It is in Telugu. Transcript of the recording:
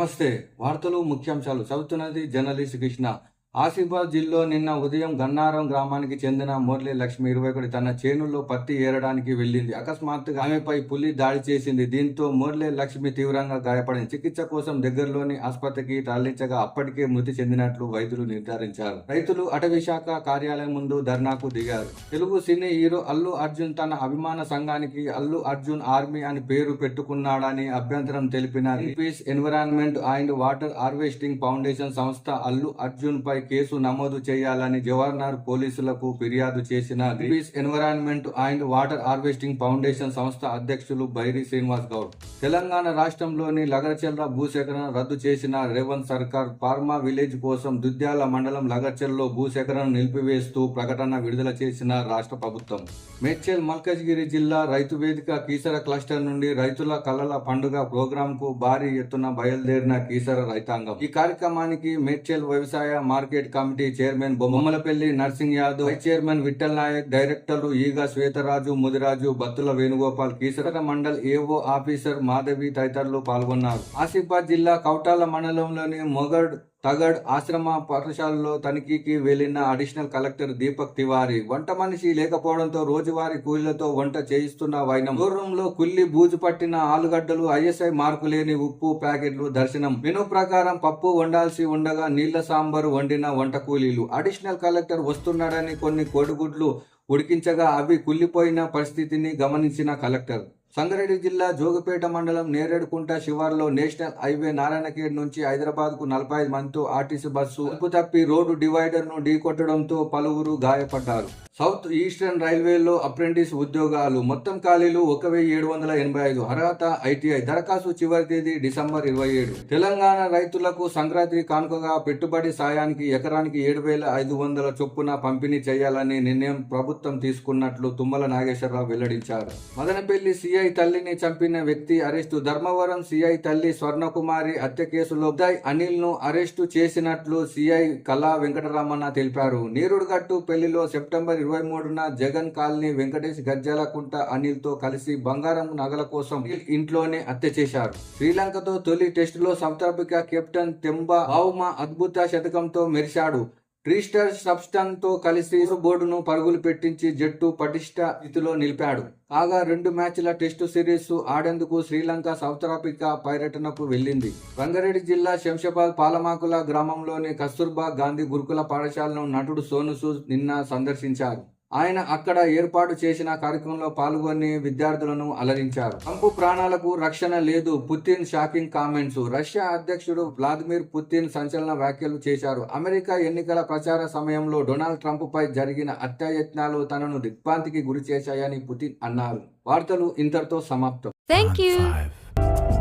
నమస్తే. వార్తలు ముఖ్యాంశాలు. చదువుతున్నది జర్నలిస్ట్ కృష్ణ. ఆసిఫాబాద్ జిల్లో నిన్న ఉదయం గన్నారం గ్రామానికి చెందిన మురళీ లక్ష్మి ఇరవై ఒకటి తన చేనులో పత్తి ఏరడానికి వెళ్ళింది. అకస్మాత్తుగా ఆమెపై పులి దాడి చేసింది. దీంతో మురళీ లక్ష్మి తీవ్రంగా గాయపడింది. చికిత్స కోసం దగ్గరలోని ఆసుపత్రికి తరలించగా అప్పటికే మృతి చెందినట్లు వైద్యులు నిర్ధారించారు. రైతులు అటవీ శాఖ కార్యాలయం ముందు ధర్నాకు దిగారు. తెలుగు సినీ హీరో అల్లు అర్జున్ తన అభిమాన సంఘానికి అల్లు అర్జున్ ఆర్మీ అని పేరు పెట్టుకున్నాడని అభ్యంతరం తెలిపిన peace environment and water harvesting foundation సంస్థ అల్లు అర్జున్ పై కేసు నమోదు చేయాలని జవహర్లాల్ పోలీసులకు ఫిర్యాదు చేసిన green environment and water harvesting foundation సంస్థ అధ్యక్షులు బైరి శ్రీనివాస్ గౌడ్. తెలంగాణ రాష్ట్రంలోని లగరచెల్ల భూసేకరణ రద్దు చేసిన రేవంత్ సర్కార్ ఫార్మా విలేజ్ కోసం దుద్యాల మండలం లగర్చెల్లో భూసేకరణ నిలిపివేస్తూ ప్రకటన విడుదల చేసిన రాష్ట్ర ప్రభుత్వం. మేడ్చల్ మల్కజ్గిరి జిల్లా రైతు వేదిక కీసర క్లస్టర్ నుండి రైతుల కళల పండుగ ప్రోగ్రాం కు భారీ ఎత్తున బయలుదేరిన కీసర రైతాంగం. ఈ కార్యక్రమానికి మేడ్చల్ వ్యవసాయ market committee chairman Bommalapalli Narsing Yadav vice chairman Vittal Naik డైరెక్టర్లు ఈగ శ్వేతరాజు ముదిరాజు బత్తుల వేణుగోపాల్ కీసర మండల్ ఏఓ ఆఫీసర్ మాధవి తదితరులు పాల్గొన్నారు. ఆసిఫాబాద్ జిల్లా కౌటాల మండలంలోని మొగడ్ తగడ్ ఆశ్రమ పాఠశాలలో తనిఖీకి వెళ్ళిన అడిషనల్ కలెక్టర్ దీపక్ తివారి వంట మనిషి లేకపోవడంతో రోజువారీ కూలీలతో వంట చేయిస్తున్న వైనం. దూరంలో కుల్లి బూజు పట్టిన ఆలుగడ్డలు ఐఎస్ఐ మార్కు లేని ఉప్పు ప్యాకెట్లు దర్శనం. మెను ప్రకారం పప్పు వండాల్సి ఉండగా నీళ్ళ సాంబారు వండిన వంట కూలీలు. అడిషనల్ కలెక్టర్ వస్తున్నాడని కొన్ని కోడిగుడ్లు ఉడికించగా అవి కుల్లిపోయిన పరిస్థితిని గమనించిన కలెక్టర్. సంగారెడ్డి జిల్లా జోగిపేట మండలం నేరేడుకుంట శివార్లో నేషనల్ హైవే నారాయణఖేడ్ నుంచి హైదరాబాద్కు నలభై ఐదు మందితో ఆర్టీసీ బస్సు అదుపు తప్పి రోడ్డు డివైడర్ను ఢీకొట్టడంతో పలువురు గాయపడ్డారు. సౌత్ ఈస్టర్న్ రైల్వేలో అప్రెంటిస్ ఉద్యోగాలు మొత్తం ఖాళీలు ఒక వెయ్యి ఏడు వందల ఎనభై ఐదు. అర్హత ఐటీఐ దరఖాస్తు చివరి తేదీ డిసెంబర్ ఇరవై ఏడు. తెలంగాణ రైతులకు సంక్రాంతి కానుకగా పెట్టుబడి సాయానికి ఎకరానికి ఏడు వేల ఐదు వందల చొప్పున పంపిణీ చేయాలని నిర్ణయం ప్రభుత్వం తీసుకున్నట్లు తుమ్మల నాగేశ్వరరావు వెల్లడించారు. మదనపల్లి సిఐ తల్లిని చంపిన వ్యక్తి అరెస్టు. ధర్మవరం సిఐ తల్లి స్వర్ణకుమారి హత్య కేసులో ఉదయ్ అనిల్ను అరెస్టు చేసినట్లు సిఐ కళా వెంకటరమణ తెలిపారు. నీరుడుగట్టు పెళ్ళిలో సెప్టెంబర్ ఇరవై మూడున జగన్ కాలనీ వెంకటేష్ గజ్జలకుంట అనిల్తో కలిసి బంగారం నగల కోసం ఇంట్లోనే హత్య చేశారు. శ్రీలంకతో తొలి టెస్టులో South Africa captain Temba Bavuma అద్భుత శతకంతో మెరిశాడు. ట్రీస్టర్ సబ్స్టన్తో కలిసి బోర్డును పరుగులు పెట్టించి జట్టు పటిష్ట స్థితిలో నిలిపాడు. కాగా రెండు మ్యాచ్ల టెస్టు సిరీస్ ఆడేందుకు శ్రీలంక సౌత్ ఆఫ్రికా పర్యటనకు వెళ్ళింది రంగారెడ్డి జిల్లా శంషాబాద్ పాలమాకుల గ్రామంలోని కస్తూర్బా గాంధీ గురుకుల పాఠశాలను నటుడు సోను సూద్ నిన్న సందర్శించారు. ఆయన అక్కడ ఏర్పాటు చేసిన కార్యక్రమంలో పాల్గొని విద్యార్థులను అలరించారు. ట్రంప్ ప్రాణాలకు రక్షణ లేదు పుతిన్ షాకింగ్ కామెంట్స్. రష్యా అధ్యక్షుడు వ్లాదిమిర్ పుతిన్ సంచలన వ్యాఖ్యలు చేశారు. అమెరికా ఎన్నికల ప్రచార సమయంలో డొనాల్డ్ ట్రంప్ పై జరిగిన హత్యాయత్నాలు తనను దిగ్భ్రాంతికి గురి చేశాయని పుతిన్ అన్నారు. వార్తలు ఇంతటితో సమాప్తం. You. Five,